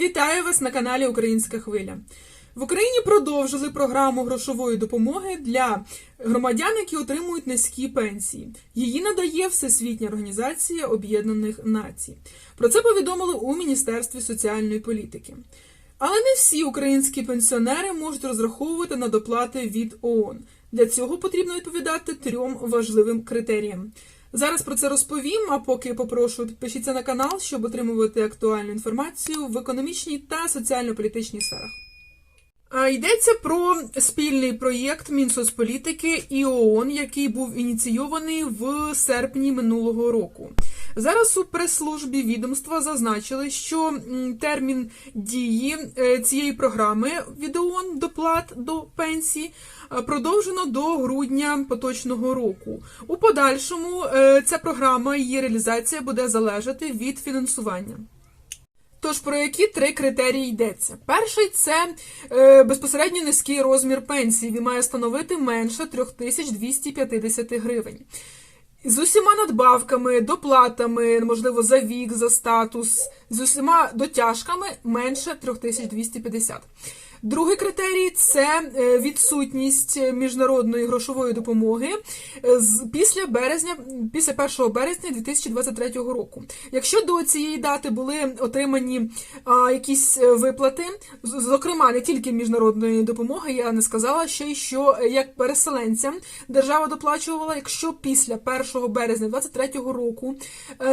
Вітаю вас на каналі Українська Хвиля. В Україні продовжили програму грошової допомоги для громадян, які отримують низькі пенсії. Її надає Всесвітня організація Об'єднаних Націй. Про це повідомили у Міністерстві соціальної політики. Але не всі українські пенсіонери можуть розраховувати на доплати від ООН. Для цього потрібно відповідати трьом важливим критеріям. Зараз про це розповім, а поки попрошу підпишіться на канал, щоб отримувати актуальну інформацію в економічній та соціально-політичній сферах. Йдеться про спільний проєкт Мінсоцполітики і ООН, який був ініційований в серпні минулого року. Зараз у прес-службі відомства зазначили, що термін дії е, цієї програми від доплат до пенсії е, продовжено до грудня поточного року. У подальшому е, ця програма і її реалізація буде залежати від фінансування. Тож про які три критерії йдеться? Перший це е, безпосередньо низький розмір пенсії. Він має становити менше 3250 гривень. З усіма надбавками, доплатами, можливо, за вік, за статус, з усіма дотяжками менше 3250. Другий критерій це е, відсутність міжнародної грошової допомоги е, після березня, після 1 березня 2023 року. Якщо до цієї дати були отримані якісь е, виплати, зокрема не тільки міжнародної допомоги, я не сказала ще й що як переселенцям держава доплачувала, якщо після 1 березня 2023 року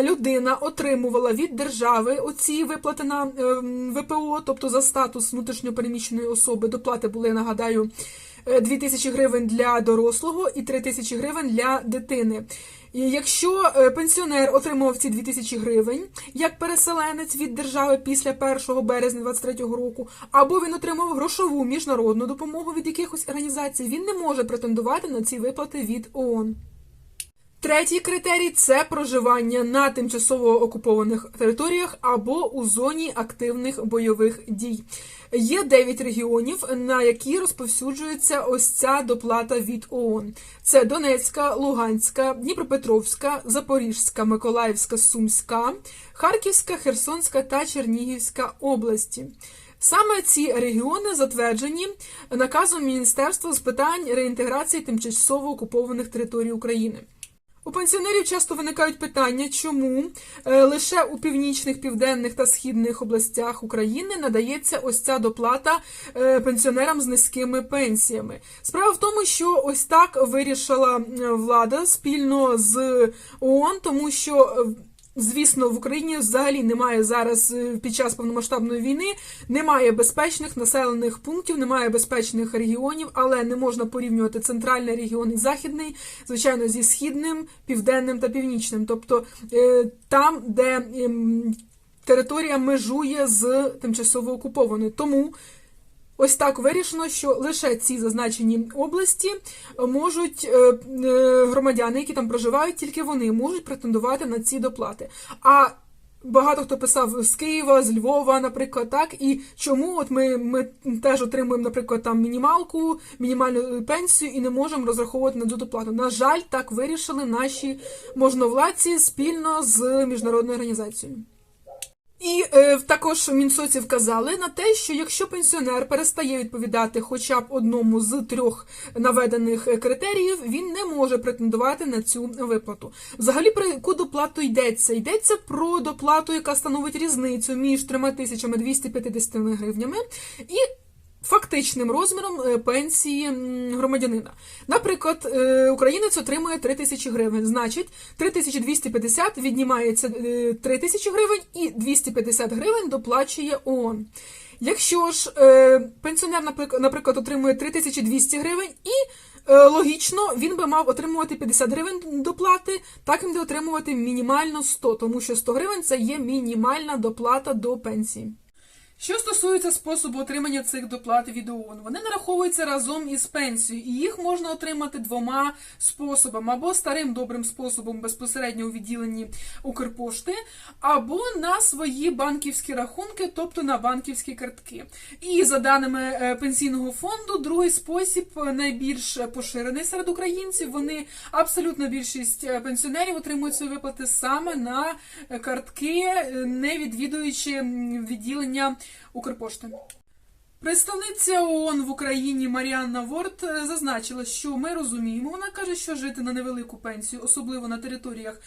людина отримувала від держави оці виплати на е, ВПО, тобто за статус внутрішньопереміщеної особи, доплати були, нагадаю, 2 тисячі гривень для дорослого і 3 тисячі гривень для дитини. І якщо е, пенсіонер отримував ці 2 тисячі гривень як переселенець від держави після 1 березня 2023 року, або він отримав грошову міжнародну допомогу від якихось організацій, він не може претендувати на ці виплати від ООН. Третій критерій це проживання на тимчасово окупованих територіях або у зоні активних бойових дій. Є 9 регіонів, на які розповсюджується ось ця доплата від ООН. Це Донецька, Луганська, Дніпропетровська, Запорізька, Миколаївська, Сумська, Харківська, Херсонська та Чернігівська області. Саме ці регіони затверджені наказом Міністерства з питань реінтеграції тимчасово окупованих територій України. У пенсіонерів часто виникають питання, чому е, лише у північних, південних та східних областях України надається ось ця доплата е, пенсіонерам з низькими пенсіями. Справа в тому, що ось так вирішила е, влада спільно з ООН, тому що. Звісно, в Україні взагалі немає зараз е, під час повномасштабної війни, немає безпечних населених пунктів, немає безпечних регіонів, але не можна порівнювати центральний регіон і західний, звичайно, зі східним, південним та північним. Тобто е, там, де ем, територія межує з тимчасово окупованою. Тому Ось так вирішено, що лише ці зазначені області можуть е, е, громадяни, які там проживають, тільки вони можуть претендувати на ці доплати. А багато хто писав з Києва, з Львова, наприклад, так. І чому от ми, ми теж отримуємо, наприклад, там мінімалку, мінімальну пенсію і не можемо розраховувати на цю доплату. На жаль, так вирішили наші можновладці спільно з міжнародною організацією. І е, також в Мінсоці вказали на те, що якщо пенсіонер перестає відповідати хоча б одному з трьох наведених е, критеріїв, він не може претендувати на цю виплату. Взагалі про яку доплату йдеться? Йдеться про доплату, яка становить різницю між 3250 гривнями і фактичним розміром е, пенсії громадянина. Наприклад, е, українець отримує 3 тисячі гривень. Значить, 3250 віднімається е, 3 тисячі гривень і 250 гривень доплачує ООН. Якщо ж е, пенсіонер, наприклад, отримує 3200 гривень і е, логічно він би мав отримувати 50 гривень доплати, так він буде отримувати мінімально 100, тому що 100 гривень це є мінімальна доплата до пенсії. Що стосується способу отримання цих доплат від ООН, вони нараховуються разом із пенсією, і їх можна отримати двома способами: або старим добрим способом безпосередньо у відділенні Укрпошти, або на свої банківські рахунки, тобто на банківські картки. І за даними е, пенсійного фонду, другий спосіб е, найбільш поширений серед українців. Вони абсолютно більшість е, пенсіонерів отримують свої виплати саме на картки, не відвідуючи відділення Укрпошти. Представниця ООН в Україні Маріанна Ворд е, зазначила, що ми розуміємо. Вона каже, що жити на невелику пенсію, особливо на територіях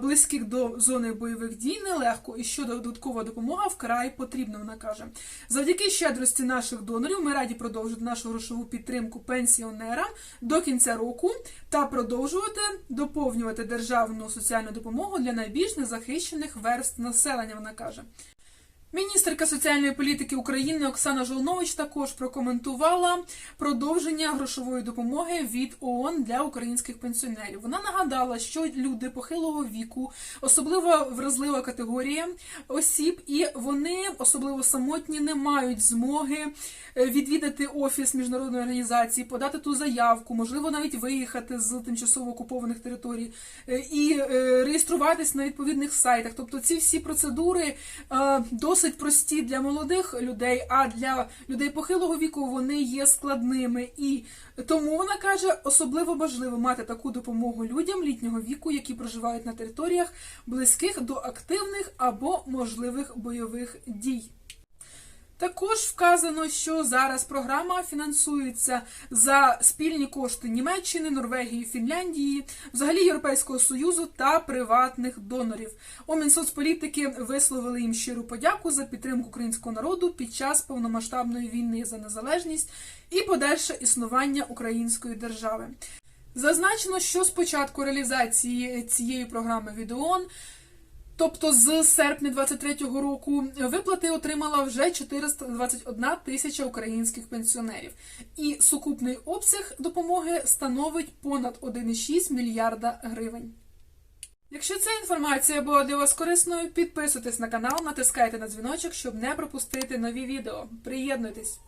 близьких до зони бойових дій, нелегко, і що додаткова допомога вкрай потрібна. Вона каже, завдяки щедрості наших донорів ми раді продовжити нашу грошову підтримку пенсіонерам до кінця року та продовжувати доповнювати державну соціальну допомогу для найбільш незахищених верств населення. Вона каже. Міністерка соціальної політики України Оксана Жолнович також прокоментувала продовження грошової допомоги від ООН для українських пенсіонерів. Вона нагадала, що люди похилого віку, особливо вразлива категорія осіб, і вони особливо самотні, не мають змоги е, відвідати офіс міжнародної організації, подати ту заявку, можливо, навіть виїхати з тимчасово окупованих територій е, і е, реєструватись на відповідних сайтах. Тобто ці всі процедури е, досить прості для молодих людей, а для людей похилого віку вони є складними. І тому вона каже, особливо важливо мати таку допомогу людям літнього віку, які проживають на територіях близьких до активних або можливих бойових дій. Також вказано, що зараз програма фінансується за спільні кошти Німеччини, Норвегії, Фінляндії, взагалі Європейського союзу та приватних донорів. У Мінсоцполітики висловили їм щиру подяку за підтримку українського народу під час повномасштабної війни за незалежність і подальше існування української держави. Зазначено, що з початку реалізації цієї програми від ООН Тобто з серпня 23-го року виплати отримала вже 421 тисяча українських пенсіонерів, і сукупний обсяг допомоги становить понад 1,6 мільярда гривень. Якщо ця інформація була для вас корисною, підписуйтесь на канал, натискайте на дзвіночок, щоб не пропустити нові відео. Приєднуйтесь!